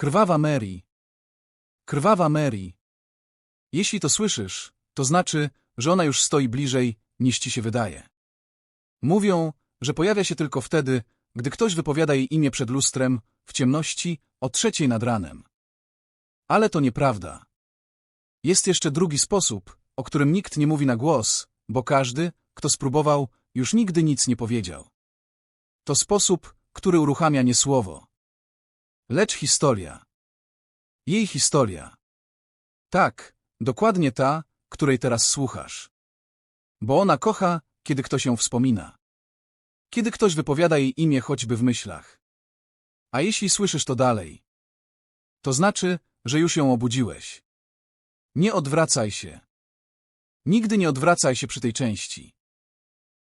Krwawa Mary. Krwawa Mary. Jeśli to słyszysz, to znaczy, że ona już stoi bliżej, niż ci się wydaje. Mówią, że pojawia się tylko wtedy, gdy ktoś wypowiada jej imię przed lustrem, w ciemności, o trzeciej nad ranem. Ale to nieprawda. Jest jeszcze drugi sposób, o którym nikt nie mówi na głos, bo każdy, kto spróbował, już nigdy nic nie powiedział. To sposób, który uruchamia nie słowo, lecz historia. Jej historia. Tak, dokładnie ta, której teraz słuchasz. Bo ona kocha, kiedy ktoś ją wspomina. Kiedy ktoś wypowiada jej imię choćby w myślach. A jeśli słyszysz to dalej, to znaczy, że już ją obudziłeś. Nie odwracaj się. Nigdy nie odwracaj się przy tej części.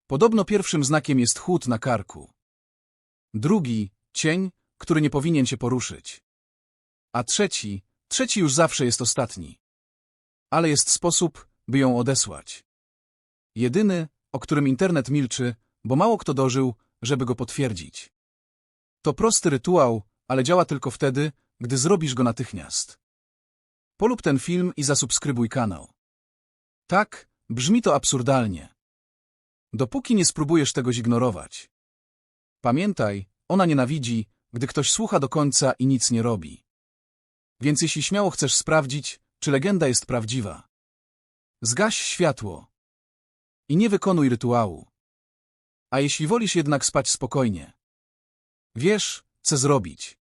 Podobno pierwszym znakiem jest chłód na karku. Drugi, cień, który nie powinien się poruszyć. A trzeci, trzeci już zawsze jest ostatni. Ale jest sposób, by ją odesłać. Jedyny, o którym internet milczy, bo mało kto dożył, żeby go potwierdzić. To prosty rytuał, ale działa tylko wtedy, gdy zrobisz go natychmiast. Polub ten film i zasubskrybuj kanał. Tak, brzmi to absurdalnie. Dopóki nie spróbujesz tego zignorować. Pamiętaj, ona nienawidzi, gdy ktoś słucha do końca i nic nie robi. Więc jeśli śmiało chcesz sprawdzić, czy legenda jest prawdziwa, zgaś światło i nie wykonuj rytuału. A jeśli wolisz jednak spać spokojnie, wiesz, co zrobić.